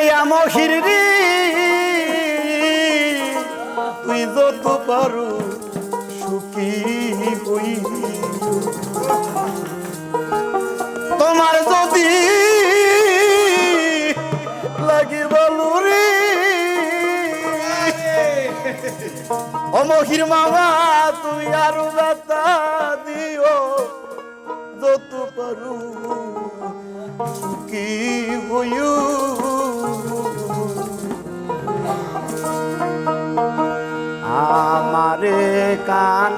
পাইয়া মহির তুই যত পারু সুখী হই। তোমার যদি লাগে বলু রে অমহির মামা, তুমি আরও ব্যথা দিও। যত পারু সুখী হইও। আমারে কান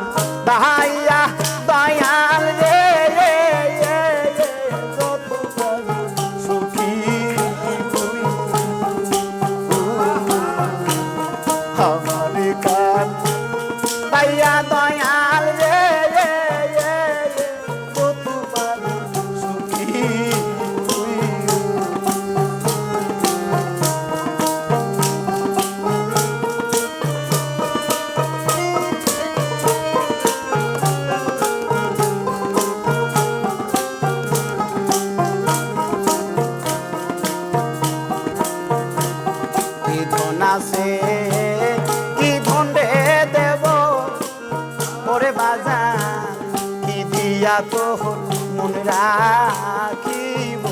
মন রাখিব।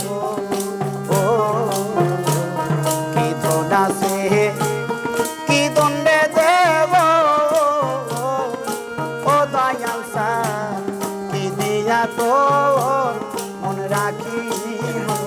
ও কীর্তন আছে কীর্তন রে দেব? ও দয়াল সা কি দিয়া তোর মন রাখিব?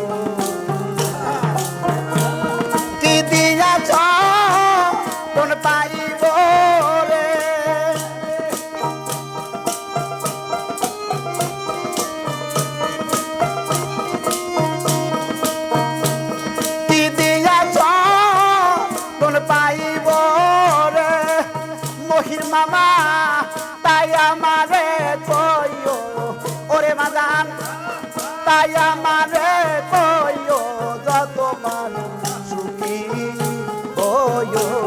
your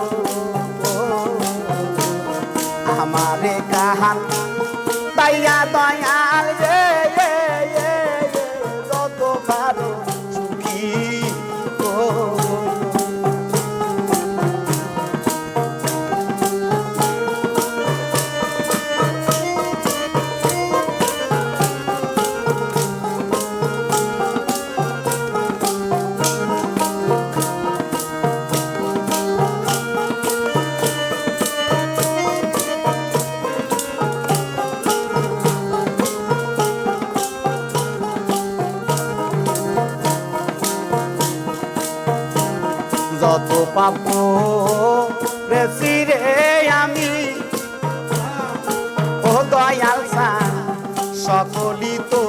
সকলি তো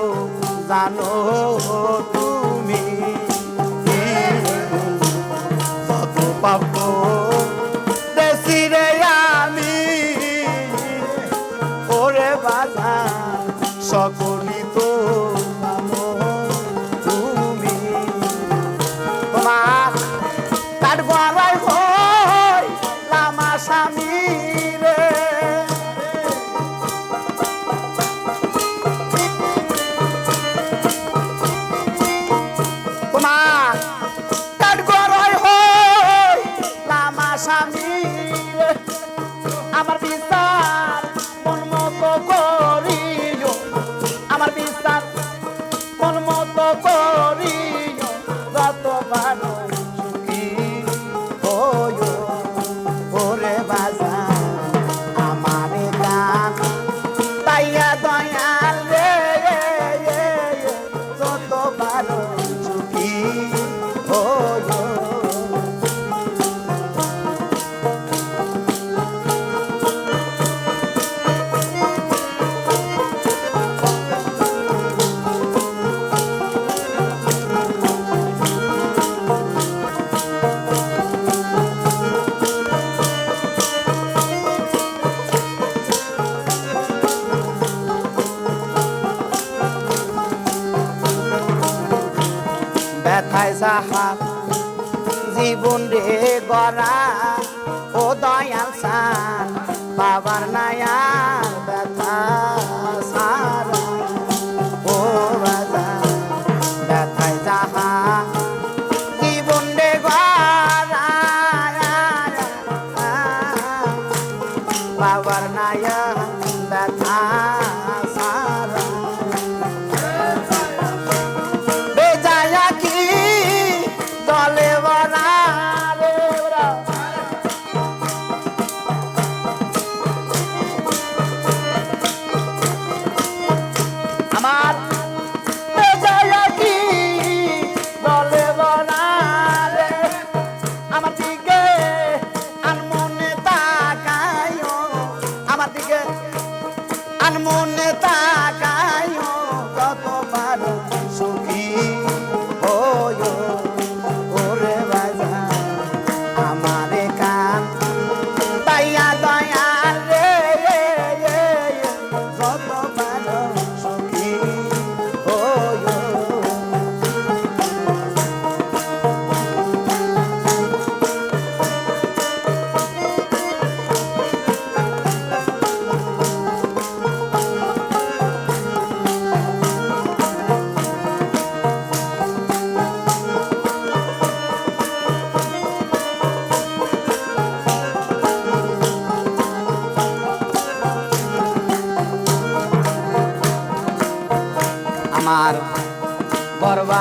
জানো তুমি পাপ sabe. মন রে